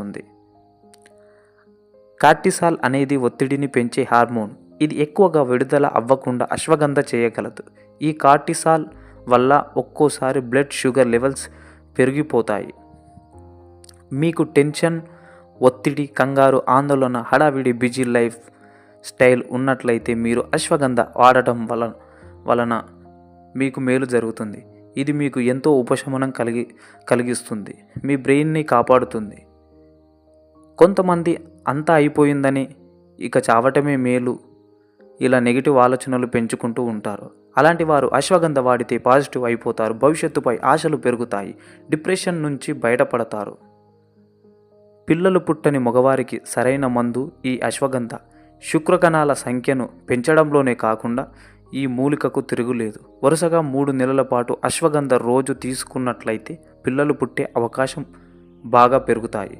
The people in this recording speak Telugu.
ఉంది. కార్టిసాల్ అనేది ఒత్తిడిని పెంచే హార్మోన్. ఇది ఎక్కువగా విడుదల అవ్వకుండా అశ్వగంధ చేయగలదు. ఈ కార్టిసాల్ వల్ల ఒక్కోసారి బ్లడ్ షుగర్ లెవెల్స్ పెరిగిపోతాయి. మీకు టెన్షన్ ఒత్తిడి కంగారు ఆందోళన హడావిడి బిజీ లైఫ్ స్టైల్ ఉన్నట్లయితే మీరు అశ్వగంధ వాడటం వలన వలన మీకు మేలు జరుగుతుంది. ఇది మీకు ఎంతో ఉపశమనం కలిగి కలిగిస్తుంది. మీ బ్రెయిన్ని కాపాడుతుంది. కొంతమంది అంతా అయిపోయిందని ఇక చావటమే మేలు. ఇలా నెగిటివ్ ఆలోచనలు పెంచుకుంటూ ఉంటారు. అలాంటి వారు అశ్వగంధ వాడితే పాజిటివ్ అయిపోతారు. భవిష్యత్తుపై ఆశలు పెరుగుతాయి. డిప్రెషన్ నుంచి బయటపడతారు. పిల్లలు పుట్టని మగవారికి సరైన మందు ఈ అశ్వగంధ. శుక్రకణాల సంఖ్యను పెంచడంలోనే కాకుండా ఈ మూలికకు తిరుగులేదు. వరుసగా మూడు నెలల పాటు అశ్వగంధ రోజు తీసుకున్నట్లయితే పిల్లలు పుట్టే అవకాశం బాగా పెరుగుతాయి.